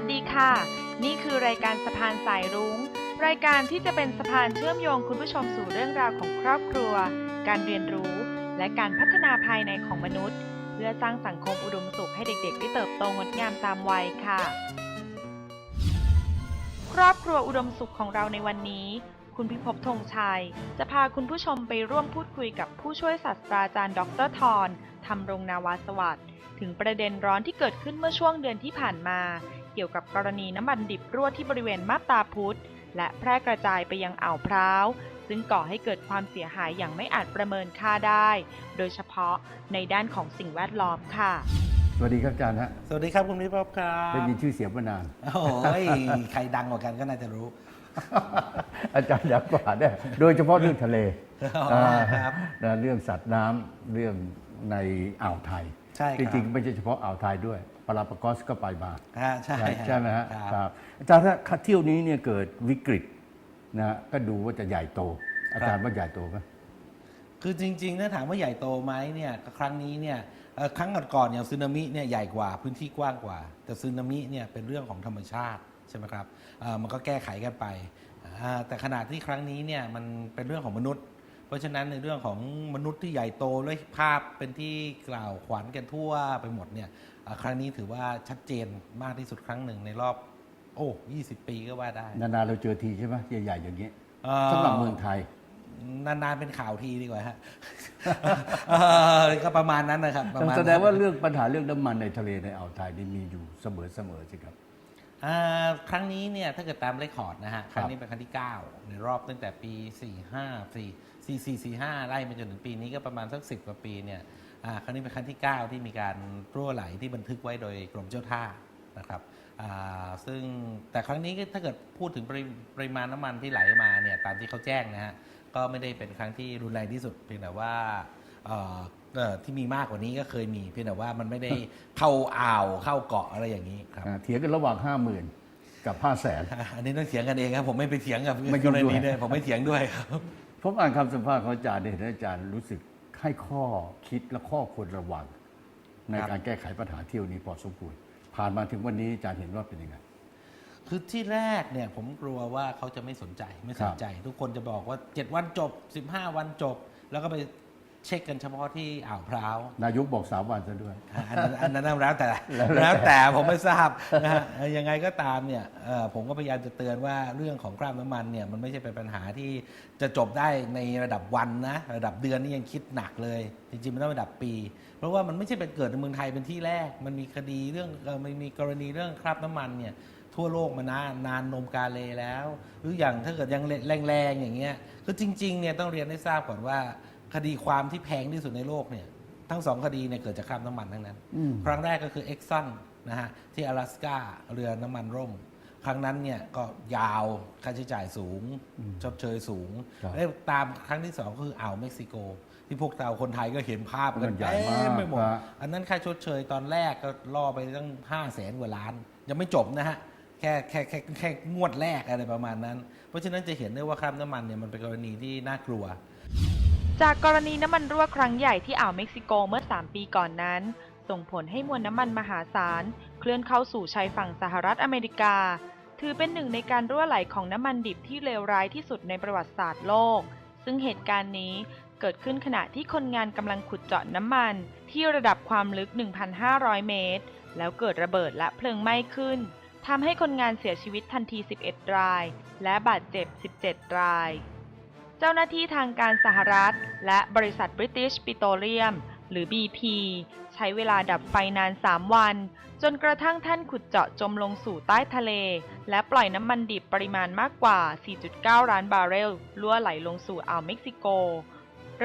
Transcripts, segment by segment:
วัสดีค่ะ นี่คือรายการสะพานสายรุง้ง รายการที่จะเป็นสะพานเชื่อมโยงคุณผู้ชมสู่เรื่องราวของครอบครัว การเรียนรู้ และการพัฒนาภายในของมนุษย์ เพื่อสร้างสังคมอุดมสุขให้เด็กๆ ได้เติบโตงดงามตามวัยค่ะ ครอบครัวอุดมสุขของเราในวันนี้ คุณพิภพธงชัย จะพาคุณผู้ชมไปร่วมพูดคุยกับผู้ช่วยศาสตราจารย์ ดรทรทำรงนาวาสวัสดิ์ถึงประเด็นร้อนที่เกิดขึ้นเมื่อช่วงเดือนที่ผ่านมา เกี่ยวกับกรณีน้ำมันดิบรั่วที่บริเวณมาบตาพุธและแพร่กระจายไปยังอ่าวพร้าว ซึ่งก่อให้เกิดความเสียหายอย่างไม่อาจประเมินค่าได้ โดยเฉพาะในด้านของสิ่งแวดล้อมค่ะ สวัสดีครับอาจารย์ฮะสวัสดีครับคุณพิภพครับได้ยินชื่อเสียงมานาน โอ้ยใครดังกว่ากันก็น่าจะรู้ อาจารย์อยากกว่าเนี่ยโดยเฉพาะเรื่องทะเลอ๋ออ่าครับนะเรื่องสัตว์น้ำเรื่องในอ่าวไทย ใช่ครับจริงๆไม่ใช่เฉพาะอ่าวไทยด้วย ปาราปากอสก็ไปมาฮะใช่ใช่ไหมฮะครับครับอาจารย์ถ้าเที่ยวนี้เนี่ยเกิดวิกฤตนะฮะก็ดูว่าจะใหญ่โต อาจารย์ว่าใหญ่โตไหมคือจริงๆถ้าถามว่าใหญ่โตไหมเนี่ยครั้งนี้เนี่ยเอ่อครั้งก่อนๆอย่างสึนามิเนี่ยใหญ่กว่าพื้นที่กว้างกว่า แต่สึนามิเนี่ยเป็นเรื่องของธรรมชาติใช่ไหมครับเอ่อมันก็แก้ไขกันไปอ่าแต่ขนาดที่ครั้งนี้เนี่ยมันเป็นเรื่องของมนุษย์ เพราะฉะนั้นในเรื่องของมนุษย์ที่ใหญ่โตและภาพเป็นที่กล่าวขวัญกันทั่วไปหมดเนี่ยอ่า ครั้งนี้ถือว่าชัดเจนมากที่สุดครั้งหนึ่งในรอบ โอ้20 ปีก็ว่าได้ นานๆเราเจอทีใช่ไหมใหญ่ๆอย่างนี้เอ่อสำหรับเมืองไทย นานๆเป็นข่าวทีดีกว่าฮะเอ่อก็ประมาณนั้นนะครับประมาณนั้นแสดงว่าเรื่องปัญหาเรื่องน้ำมันในทะเลในอ่าวไทยนี่มีอยู่เสมอเสมอๆสิครับอ่าครั้งนี้เนี่ยถ้าเกิดตามเรคคอร์ดนะฮะครั้งนี้เป็นครั้งที่ 9 ในรอบตั้งแต่ปี 45 4 4 4 4 5ไล่มาจนถึงปีนี้ก็ประมาณสัก 10 กว่าปีเนี่ยอ่า ครั้งนี้เป็นครั้งที่ 9 ที่มีการรั่วไหลที่บันทึกไว้โดยกรมเจ้าท่านะครับอ่าซึ่งแต่ครั้งนี้ถ้าเกิดพูดถึงปริปริมาณน้ำมันที่ไหลมาเนี่ยตามที่เขาแจ้งนะฮะก็ไม่ได้เป็นครั้งที่รุนแรงที่สุดเพียงแต่ว่าเอ่อที่มีมากกว่านี้ก็เคยมีเพียงแต่ว่ามันไม่ได้เข้าอ่าวเข้าเกาะอะไรอย่างนี้ครับเถียงกันระหว่างห้าหมื่นกับห้าแสนอันนี้ต้องเถียงกันเองครับผมไม่ไปเถียงกับไม่ยุ่กงรด้วยณีเนี่ยผมไม่เถียงด้วยครับผมอ่านคำสัมภาษณ์ของอาจารย์เห็นอาจารย์รู้สึก ให้ข้อคิดและข้อควรระวัง ในครับ การแก้ไขปัญหาเที่ยวนี้พอสมควรผ่านมาถึงวันนี้อาจารย์เห็นว่าเป็นยังไง คือที่แรกเนี่ยผมกลัวว่าเขาจะไม่สนใจไม่สนใจ ทุกคนจะบอกว่า 7 วันจบ 15 วันจบ แล้วก็ไป เช็คกันเฉพาะที่อ่าวพร้าว นายกบอกสามวันซะด้วย อะอันนั้นอันนั้นแล้วแต่แล้วแต่แล้วแต่ผมไม่ทราบนะฮะยังไงก็ตามเนี่ยเอ่อผมก็พยายามจะเตือนว่าเรื่องของคราบน้ำมันเนี่ยมันไม่ใช่เป็นปัญหาที่จะจบได้ในระดับวันนะระดับเดือนนี่ยังคิดหนักเลย จริงๆมันต้องระดับปี เพราะว่ามันไม่ใช่เป็นเกิดในเมืองไทยเป็นที่แรก มันมีคดีเรื่องเอ่อมันมีกรณีเรื่องคราบน้ำมันเนี่ย ทั่วโลกมานานนานนมกาเลแล้ว หรืออย่างถ้าเกิดยังแรงๆอย่างเงี้ยคือจริงๆเนี่ยต้องเรียนให้ทราบก่อนว่า คดีความที่แพงที่สุดในโลกเนี่ยทั้งสองคดีเนี่ยเกิดจากคราบน้ำมันทั้งนั้น อืม ครั้งแรกก็คือเอ็กซอนนะฮะที่阿拉斯กาเรือน้ำมันร่ม ครั้งนั้นเนี่ยก็ยาวค่าใช้จ่ายสูง ชดเชยสูง ครับ แล้วตามครั้งที่สองก็คืออ่าวเม็กซิโก ที่พวกเราคนไทยก็เห็นภาพกั มัน นใหญ่มาก เต็มไปหมด ครับ อันนั้นค่าชดเชยตอนแรกก็ล่อไปตั้ง5 0 0แสนกว่าล้าน ยังไม่จบนะฮะแค่แค่แค่แค่งวดแรกอะไรประมาณนั้น เพราะฉะนั้นจะเห็นได้ว่าคราบน้ำมันเนี่ยมันเป็นกรณีที่น่ากลัว จากกรณีน้ำมันรั่วครั้งใหญ่ที่อ่าวเม็กซิโกเมื่อ 3 ปีก่อนนั้น ส่งผลให้มวลน้ำมันมหาศาล เคลื่อนเข้าสู่ชายฝั่งสหรัฐอเมริกา ถือเป็นหนึ่งในการรั่วไหลของน้ำมันดิบที่เลวร้ายที่สุดในประวัติศาสตร์โลก ซึ่งเหตุการณ์นี้เกิดขึ้นขณะที่คนงานกำลังขุดเจาะน้ำมัน ที่ระดับความลึก 1,500 เมตร แล้วเกิดระเบิดและเพลิงไหม้ขึ้นทำให้คนงานเสียชีวิตทันที 11 ราย และบาดเจ็บ 17 ราย เจ้าหน้าที่ทางการสหรัฐ และบริษัท British Petroleum หรือ BP ใช้เวลาดับไฟนาน 3 วัน จนกระทั่งท่านขุดเจาะจมลงสู่ใต้ทะเล และปล่อยน้ำมันดิบปริมาณมากกว่า 4.9 ล้านบาร์เรลล่วไหลลงสู่อ่าวเม็กซิโก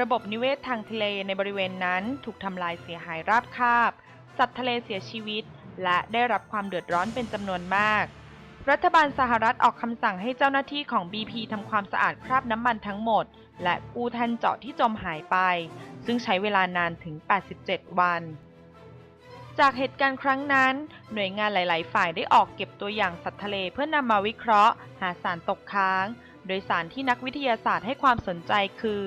ระบบนิเวศทางทะเลในบริเวณนั้นถูกทำลายเสียหายราบคาบ สัตว์ทะเลเสียชีวิต และได้รับความเดือดร้อนเป็นจำนวนมาก รัฐบาลสหรัฐออกคำสั่งให้เจ้าหน้าที่ของ BP ทำความสะอาดคราบน้ำมันทั้งหมด และกู้แท่นเจาะที่จมหายไป ซึ่งใช้เวลานานถึง 87 วัน จากเหตุการณ์ครั้งนั้น หน่วยงานหลาย ๆ ฝ่ายได้ออกเก็บตัวอย่างสัตว์ทะเลเพื่อนำมาวิเคราะห์ หาสารตกค้าง โดยสารที่นักวิทยาศาสตร์ให้ความสนใจคือ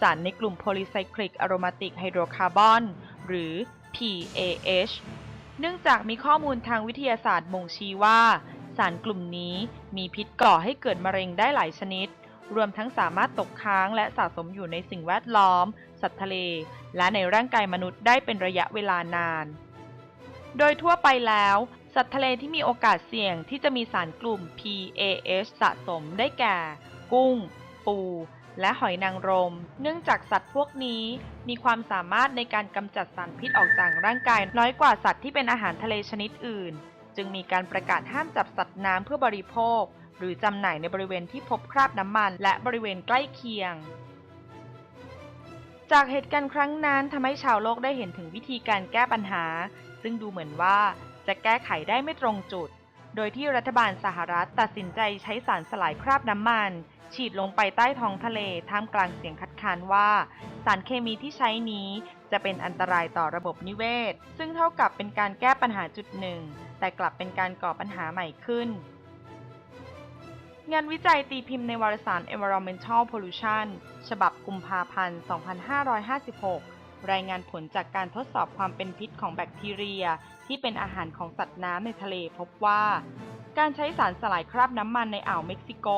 สารในกลุ่ม Polycyclic Aromatic Hydrocarbon หรือ PAH เนื่องจากมีข้อมูลทางวิทยาศาสตร์บ่งชี้ว่า สารกลุ่มนี้มีพิษก่อให้เกิดมะเร็งได้หลายชนิด รวมทั้งสามารถตกค้างและสะสมอยู่ในสิ่งแวดล้อม สัตว์ทะเล และในร่างกายมนุษย์ได้เป็นระยะเวลานาน โดยทั่วไปแล้ว สัตว์ทะเลที่มีโอกาสเสี่ยงที่จะมีสารกลุ่ม PAH สะสมได้แก่ กุ้ง ปู และหอยนางรม เนื่องจากสัตว์พวกนี้มีความสามารถในการกำจัดสารพิษออกจากร่างกายน้อยกว่าสัตว์ที่เป็นอาหารทะเลชนิดอื่น จึงมีการประกาศห้ามจับสัตว์น้ำเพื่อบริโภค หรือจำหน่ายในบริเวณที่พบคราบน้ำมันและบริเวณใกล้เคียง จากเหตุการณ์ครั้งนั้นทำให้ชาวโลกได้เห็นถึงวิธีการแก้ปัญหา ซึ่งดูเหมือนว่าจะแก้ไขได้ไม่ตรงจุด โดยที่รัฐบาลสหรัฐตัดสินใจใช้สารสลายคราบน้ำมัน ฉีดลงไปใต้ท้องทะเลท่ามกลางเสียงคัดค้านว่า สารเคมีที่ใช้นี้จะเป็นอันตรายต่อระบบนิเวศ ซึ่งเท่ากับเป็นการแก้ปัญหาจุดหนึ่ง แต่กลับเป็นการก่อปัญหาใหม่ขึ้น งานวิจัยตีพิมพ์ในวารสาร Environmental Pollution ฉบับกุมภาพันธ์ 2556 รายงานผลจากการทดสอบความเป็นพิษของแบคทีเรีย ที่เป็นอาหารของสัตว์น้ำในทะเลพบว่า การใช้สารสลายคราบน้ำมันในอ่าวเม็กซิโก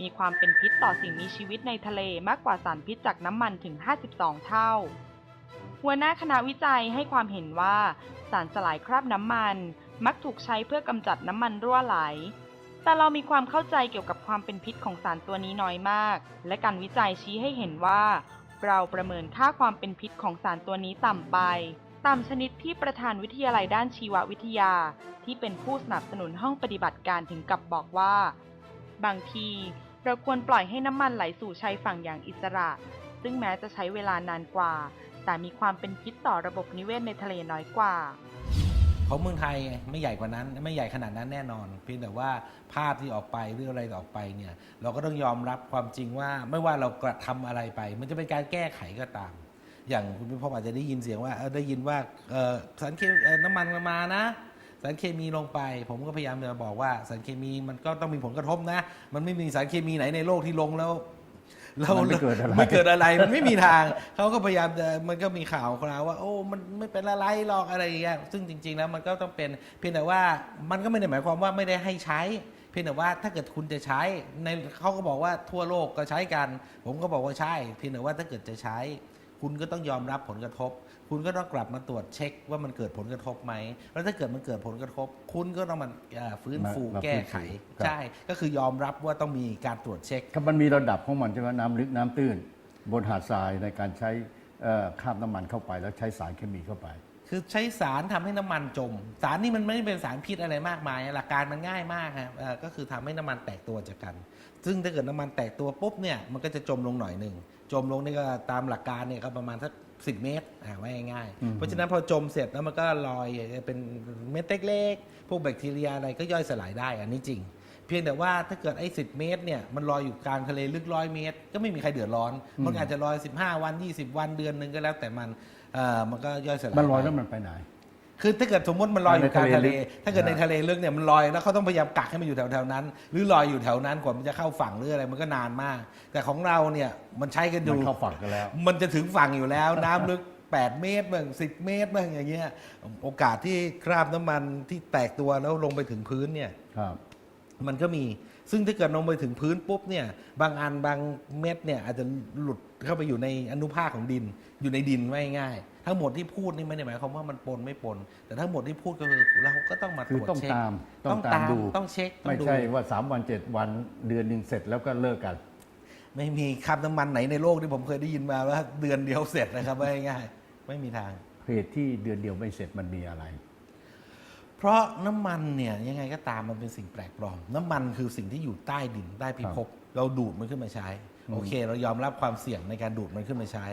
มีความเป็นพิษต่อสิ่งมีชีวิตในทะเลมากกว่าสารพิษจากน้ำมันถึง 52 เท่าหัวหน้าคณะวิจัยให้ความเห็นว่า สารสลายคราบน้ำมัน มักถูกใช้เพื่อกำจัดน้ำมันรั่วไหล แต่เรามีความเข้าใจเกี่ยวกับความเป็นพิษของสารตัวนี้น้อยมาก และการวิจัยชี้ให้เห็นว่า เราประเมินค่าความเป็นพิษของสารตัวนี้ต่ำไป ต่ำชนิดที่ประธานวิทยาลัยด้านชีววิทยา ที่เป็นผู้สนับสนุนห้องปฏิบัติการถึงกับบอกว่า บางทีเราควรปล่อยให้น้ำมันไหลสู่ชายฝั่งอย่างอิสระ ซึ่งแม้จะใช้เวลานานกว่า แต่มีความเป็นพิษต่อระบบนิเวศในทะเลน้อยกว่า ของเมืองไทยไม่ใหญ่กว่านั้น ไม่ใหญ่ขนาดนั้นแน่นอน เพียงแต่ว่าภาพที่ออกไปหรืออะไรออกไปเนี่ยเราก็ต้องยอมรับความจริงว่าไม่ว่าเรากระทำอะไรไป มันจะเป็นการแก้ไขก็ตาม อย่างคุณพี่พ่ออาจจะได้ยินเสียงว่าได้ยินว่าสารเคมีน้ำมันมานะสารเคมีลงไป ผมก็พยายามจะบอกว่าสารเคมีมันก็ต้องมีผลกระทบนะ มันไม่มีสารเคมีไหนในโลกที่ลงแล้ว แล้วมันไม่เกิดอะไรไม่เกิดอะไรมันไม่มีทางเขาก็พยายามจะมันก็มีข่าวคราวว่า โอ้มันไม่เป็นอะไรหรอกอะไรอย่างเงี้ยซึ่งจริง ๆ แล้วมันก็ต้องเป็นเพียงแต่ว่ามันก็ไม่ได้หมายความว่าไม่ได้ให้ใช้เพียงแต่ว่าถ้าเกิดคุณจะใช้ในเขาก็บอกว่าทั่วโลกก็ใช้กัน ผมก็บอกว่าใช่ เพียงแต่ว่าถ้าเกิดจะใช้ คุณก็ต้องยอมรับผลกระทบ คุณก็ต้องกลับมาตรวจเช็คว่ามันเกิดผลกระทบไหม แล้วถ้าเกิดมันเกิดผลกระทบ คุณก็ต้องมันเอ่อฟื้นฟูมามาแก้ไขฟื้นฟูครับ ใช่ ก็คือยอมรับว่าต้องมีการตรวจเช็คก็มันมีระดับของมันใช่ไหมน้ำลึกน้ำตื้น บนหาดทรายในการใช้เอ่อคราบน้ำมันเข้าไป แล้วใช้สารเคมีเข้าไป คือใช้สารทำให้น้ำมันจม สารนี่มันไม่ได้เป็นสารพิษอะไรมากมาย หลักการมันง่ายมากครับเอ่อก็คือทำให้น้ำมันแตกตัวจากกัน ซึ่งถ้าเกิดน้ำมันแตกตัวปุ๊บเนี่ยมันก็จะจมลงหน่อยหนึ่งจมลงนี่ก็ตามหลักการเนี่ยก็ประมาณสัก สิเมตรอ่าไว้ง่ายอืมๆเพราะฉะนั้นพอจมเสร็จแล้วมันก็ลอยเป็นเม็ดเล็กๆพวกแบคทีเรียอะไรก็ย่อยสลายได้อันนี้จริง เพียงแต่ว่าถ้าเกิดไอ้สิเมตรเนี่ยมันลอยอยู่กลางทะเลลึกร้อยเมตร ก็ไม่มีใครเดือดร้อน มันอาจจะลอย 15 วัน 20 วันเดือนหนึ่งก็แล้วแต่มันเอ่อมันก็ย่อยสลายมันลอยไปแล้วมันไปไหน คือถ้าเกิดสมมติมันลอยอยู่กลางทะเลในทะเลลึกถ้าเกิดในนะทะเลลึกเนี่ยมันลอยแล้วเขาต้องพยายามกักให้มันอยู่แถวๆนั้น หรือลอยอยู่แถวนั้นกว่ามันจะเข้าฝั่งหรืออะไรมันก็นานมาก แต่ของเราเนี่ยมันใช้กันอมันยู่เข้าฝั่งกันแล้ว มันจะถึงฝั่งอยู่แล้ว น้ำลึก 8 เมตรบ้าง10 เมตรบ้างอย่างเงี้ยโอกาสที่คราบน้ำมันที่แตกตัวแล้วลงไปถึงพื้นเนี่ยครับ มันก็มี ซึ่งถ้าเกิดลงไปถึงพื้นปุ๊บเนี่ย บางอันบางเม็ดเนี่ยอาจจะหลุดเข้าไปอยู่ในอนุภาคของดิน อยู่ในดินไม่ง่าย ทั้งหมดที่พูดนี่ไม่ได้หมายความว่ามันปนไม่ปน แต่ทั้งหมดที่พูดก็คือเราก็ต้องมาตคือรวจต้องเช็ค ตามต้องตามดู ต้องเช็คต้อไม่งดู ใช่ว่า 3 วัน 7 วันเดือนหนึ่งเสร็จแล้วก็เลิกกัน ไม่มีคราบน้ำมันไหนในโลกที่ผมเคยได้ยินมาว่าเดือนเดียวเสร็จนะครับว่าง่ายๆไม่มีทาง เหตุที่เดือนเดียวไม่เสร็จมันมีอะไร เพราะน้ำมันเนี่ยยังไงก็ตามมันเป็นสิ่งแปลกปลอม น้ำมันคือสิ่งที่อยู่ใต้ดินใต้พิภพเราดูดมันขึ้นมาใช้อืมโอเค เรายอมรับความเสี่ยงในการดูดมันขึ้นมาใช้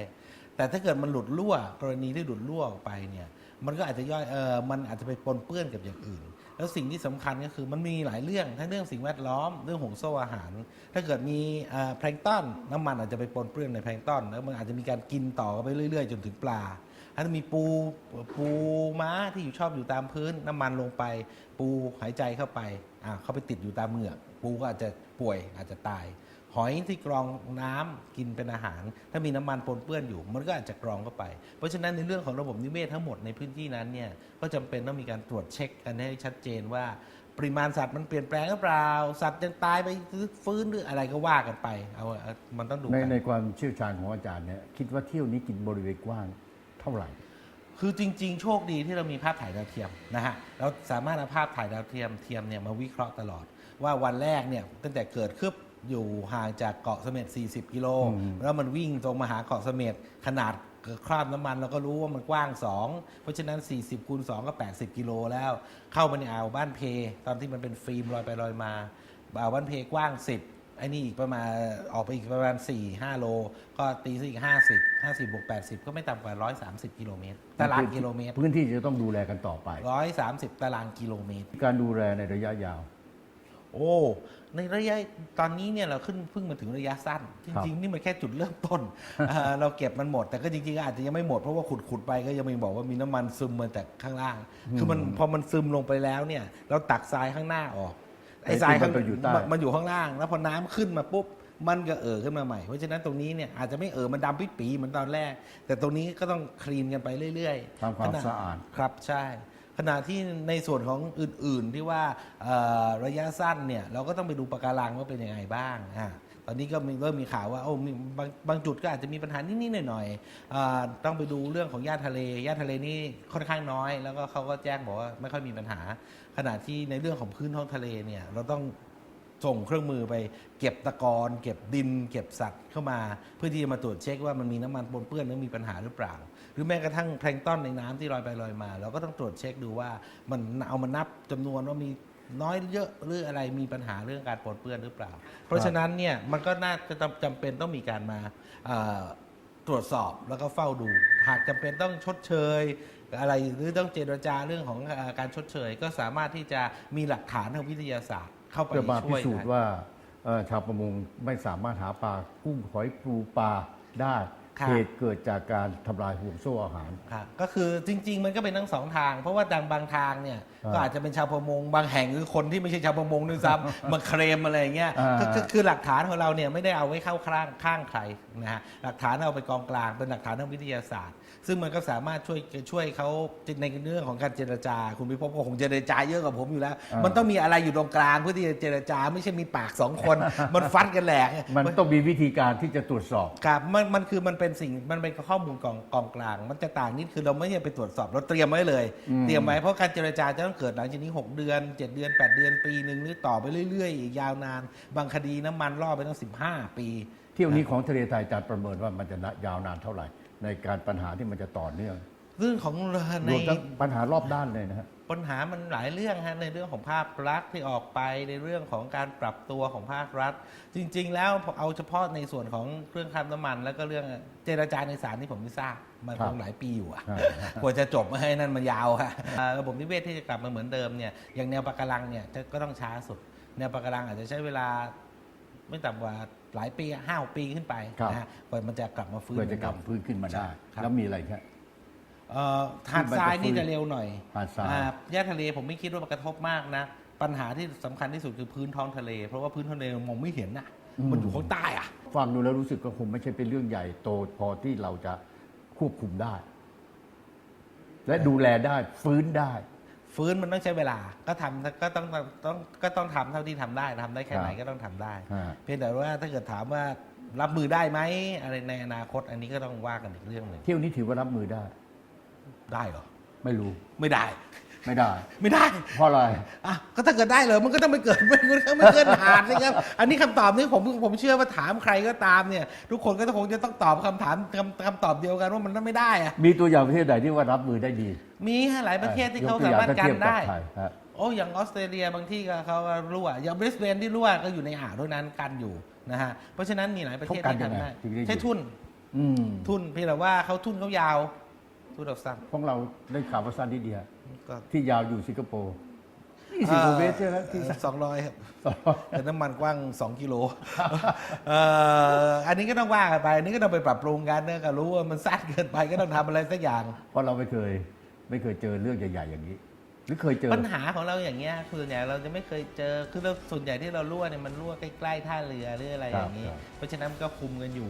แต่ถ้าเกิดมันหลุดรั่ว กรณีที่หลุดรั่วออกไปเนี่ยมันก็อาจจะย่อยเออมันอาจจะไปปนเปื้อนกับอย่างอื่น แล้วสิ่งที่สำคัญก็คือมันมีหลายเรื่องทั้งเรื่องสิ่งแวดล้อมเรื่องห่วงโซ่อาหาร ถ้าเกิดมีเอ่อแพลงก์ต้นน้ำมันอาจจะไปปนเปื้อนในแพลงก์ต้นแล้วมันอาจจะมีการกินต่อไปเรื่อย ๆ จนถึงปลา ถ้ามีปูปูม้าที่อยู่ชอบอยู่ตามพื้นน้ำมันลงไป ปูหายใจเข้าไปอ่าเข้าไปติดอยู่ตามเหงือก ปูก็อาจจะป่วยอาจจะตาย หอยที่กรองน้ำกินเป็นอาหาร ถ้ามีน้ำมันปนเปื้อนอยู่ มันก็อาจจะกรองเข้าไป เพราะฉะนั้นในเรื่องของระบบนิเวศทั้งหมดในพื้นที่นั้นเนี่ยก็จำเป็นต้องมีการตรวจเช็คกันให้ชัดเจนว่าปริมาณสัตว์มันเปลี่ยนแปลงหรือเปล่า สัตว์ยังตายไปฟื้นหรืออะไรก็ว่ากันไป เอา มันต้องดูในในความเชี่ยวชาญของอาจารย์เนี่ยคิดว่าเที่ยวนี้กินบริเวณกว้าง เท่าไหร่ คือจริง ๆ โชคดีที่เรามีภาพถ่ายดาวเทียมนะฮะเราสามารถเอาภาพถ่ายดาวเทียมเทียมเนี่ยมาวิเคราะห์ตลอด ว่าวันแรกเนี่ยตั้งแต่เกิดขึ้นอยู่ห่างจากเกาะเสม็ด 40 กิโล อืม แล้วมันวิ่งตรงมาหาเกาะเสม็ดขนาดคราบน้ำมันเราก็รู้ว่ามันกว้าง 2 เพราะฉะนั้น 40คูณ2ก็ 80 กิโลแล้ว เข้ามาในอ่าวบ้านเพ ตอนที่มันเป็นฟิล์มลอยไปลอยมาอ่าวบ้านเพกว้าง 10ไอ้นี่อีกประมาณออกไปอีกประมาณ 4-5 โล ก็ตีซะอีก 50 50บวก80 ก็ไม่ต่ำกว่า 130 กิโลเมตรตารางกิโลเมตร พื้นที่จะต้องดูแลกันต่อไป 130 ตารางกิโลเมตร การดูแลในระยะยาว โอ้ ในระยะตอนนี้เนี่ยเราขึ้นเพิ่งมาถึงระยะสั้นจครับริง ๆ นี่มันแค่จุดเริ่มต้นเอ่อเราเก็บมันหมด แต่ก็จริงๆก็อาจจะยังไม่หมดเพราะว่าขุดขุดๆไปก็ยังไม่บอกว่ามีน้ำมันซึมมาแต่ข้างล่าง คือมันพอมันซึมลงไปแล้วเนี่ย เราตักทรายข้างหน้าออก ไอ้ทรายข้างมันไปอยู่ใต้ มันมันอยู่ข้างล่าง แล้วพอน้ำขึ้นมาปุ๊บ มันก็เอ่อขึ้นมาใหม่ เพราะฉะนั้นตรงนี้เนี่ยอาจจะไม่เอ่อมันดำปิดปีเหมือนตอนแรก แต่ตรงนี้ก็ต้องคลีนกันไปเรื่อยๆทำความขณะสะอาด ครับใช่ ขณะที่ในส่วนของอื่นๆที่ว่าเอ่อระยะสั้นเนี่ยเราก็ต้องไปดูปะการังว่าเป็นยังไงบ้างอ่า ตอนนี้ก็มีเริ่มมีข่าวว่าโอ้มีบางบางจุดก็อาจจะมีปัญหานิดๆหน่อยๆอ่าต้องไปดูเรื่องของหญ้าทะเลหญ้าทะเลนี่ค่อนข้างน้อย แล้วก็เขาก็แจ้งบอกว่าไม่ค่อยมีปัญหา ขณะที่ในเรื่องของพื้นท้องทะเลเนี่ยเราต้องส่งเครื่องมือไปเก็บตะกอนเก็บดิน เก็บสัตว์เข้ามา เพื่อที่จะมาตรวจเช็คว่ามันมีน้ำมันปนเปื้อนหรือมีปัญหาหรือเปล่า หรือแม้กระทั่งแพลงต้อนในน้ำที่ลอยไปลอยมา เราก็ต้องตรวจเช็คดูว่ามันเอามานับจำนวนว่ามี น้อยเยอะหรืออะไรมีปัญหาเรื่องการปนเปื้อนหรือเปล่า เพราะฉะนั้นเนี่ยมันก็น่าจะจำจำเป็นต้องมีการมาเอ่อตรวจสอบแล้วก็เฝ้าดู หากจำเป็นต้องชดเชย อะไรหรือต้องเจรจาเรื่องของเอ่อการชดเชย ก็สามารถที่จะมีหลักฐานทางวิทยาศาสตร์เข้าไปเพื่อมาช่พิวยสูจน์ได้ว่าเอ่อชาวประมงไม่สามารถหาปลากุ้งหอยปูปลาได้ ครับ เหตุเกิดจากการทำลายห่วงโซ่อาหาร ครับก็คือจริง ๆ มันก็เป็นทั้งสองทาง เพราะว่าดังบางทางเนี่ยอ่าก็อาจจะเป็นชาวประมงบางแห่งหรือคนที่ไม่ใช่ชาวประมงด้วยซ้ำ มาเคลมอะไรอย่างเงี้ยอ่า ก็คือคือหลักฐานของเราเนี่ยไม่ได้เอาไว้เข้าข้างข้างใครนะฮะหลักฐานเอาไปกองกลางเป็นหลักฐานทางวิทยาศาสตร์ ซึ่งมันก็สามารถช่วยช่วยเขาในเรื่องของการเจรจา คุณพิภพก็คงเจรจาเยอะกว่าผมอยู่แล้วอ่ามัมันต้องมีอะไรอยู่ตรงกลางเพื่อที่จะเจรจาไม่ใช่มีปากสองคน มันฟัดกันแหลก มันต้องมีวิธีการที่จะตรวจสอบ ครับมันมันคือมันเป็นสิ่งมันเป็นข้อมูลกองกองกลาง มันจะต่างนิดคือเราไม่ได้ไปตรวจสอบเราเตรียมไว้เลย อืม เตรียมไว้เพราะการเจรจาจะต้องเกิดหลังจากนี้ 6 เดือน 7 เดือน 8 เดือนปีหนึ่งหรือต่อไปเรื่อยๆอีกยาวนาน บางคดีน้ำมันล่อไปตั้ง 15 ปี เที่ยวนี้ของทะเลไทยอาจารย์ประเมินว่ามันจะยาวนานเท่าไหร่ ในการปัญหาที่มันจะต่อเนื่องเรื่องของใน รวมทั้งปัญหารอบด้านเลยนะฮะ ปัญหามันหลายเรื่องฮะในเรื่องของภาพลักษณ์ที่ออกไปในเรื่องของการปรับตัวของภาครัฐ จริง ๆ แล้วเอาเฉพาะในส่วนของเครื่องคำน้ำมัน แล้วก็เรื่องเจรจาในศาลที่ผมไม่ทราบมันครัคบงหลายปีอยู่อะอ่ากว่าจะจบให้นั่นมันยาวค่ะอ่าระบบนิเวศที่จะกลับมาเหมือนเดิมเนี่ยอย่างแนวปะการังเนี่ยจะก็ต้องช้าสุด แนวปะการังอาจจะใช้เวลาไม่ต่ำกว่าหลายปีห้าปีขึ้นไปครับนะฮะกว่ามันจะกลับมาฟื้นเพื่อจะกลับเหมือนเดิมพื้นขึ้นมาได้ครับแล้วมีอะไรครับ เอ่อหาดทรายนี่จะเร็วหน่อยหาดทราย อ่หญ้าทะเลผมไม่คิดว่ามันกระทบมากนะ ปัญหาที่สำคัญที่สุดคือพื้นท้องทะเล เพราะว่าพื้นท้องทะเลมองไม่เห็นน่ะ มันอยู่ข้างใต้อะ ฟังดูแล้วรู้สึกก็คงไม่ใช่เป็นเรื่องใหญ่โตพอที่เราจะควบคุมได้ และดูแลได้ฟื้นได้ ฟื้นมันต้องใช้เวลา ก็ทำก็ต้องต้องก็ต้องทำเท่าที่ทำได้ทำได้แค่ไหนครับก็ต้องทำได้ ฮะ เพียงแต่ว่าถ้าเกิดถามว่ารับมือได้ไหมอะไรในอนาคต อันนี้ก็ต้องว่ากันอีกเรื่องหนึ่งเที่ยวนี้ถือว่ารับมือได้ ได้เหรอ ไม่รู้ไม่ได้ ไม่ได้ ไม่ได้ เพราะอะไร อะก็ถ้าเกิดได้เหรอมันก็ต้องไม่เกิดไม่ก็ไม่เกินหาดสิครับ อันนี้คำตอบนี้ผมผมเชื่อว่าถามใครก็ตามเนี่ย ทุกคนก็คงจะต้องตอบคำถามคำคำตอบเดียวกันว่ามันไม่ได้อะมีตัวอย่างประเทศใดที่ว่ารับมือได้ดีมีฮะหลายประเทศที่เขายตัวสาอย่งมารถถ้กัเทีนยบได้ไทยฮะโอ้อย่างออสเตรเลียบางที่ก็เขาก็รั่วอย่างบริสเบนที่รั่วก็อยู่ในอ่าวด้วยนั้นกันอยู่นะฮะเพราะฉะนั้นมีหลายประเทศเขากันที่ยังทำไงได้ถึงได้อยู่ใช้ทุน อืม ทุนเพียงแต่ว่าเขาทุนเขายาว ทุนดอกสั้นพวกเราได้ข่าวว่าสั้นนิดเดียวก็ที่ยาวอยู่สิงคโปร์ยี่สิบกว่าเมตรใช่ไหมที่สองร้อยครับแต่น้ำมันกว้าง 2 กิโลเอ่ออันนี้ก็ต้องว่ากันไป อันนี้ก็ต้องไปปรับปรุงกันนะก็รู้ว่ามันสั้นเกินไปก็ต้องทำอะไรสักอย่าง เพราะเราไม่เคยไม่เคยเจอเรื่องใหญ่ๆอย่างนี้ หรือเคยเจอ ปัญหาของเราอย่างเงี้ยคือส่วนใหญ่เราจะไม่เคยเจอ คือเราส่วนใหญ่ที่เรารั่วเนี่ยมันรั่วใกล้ๆท่าเรือหรืออะไรอย่างนี้ ครับเพราะฉะนั้นมันก็คุมกันอยู่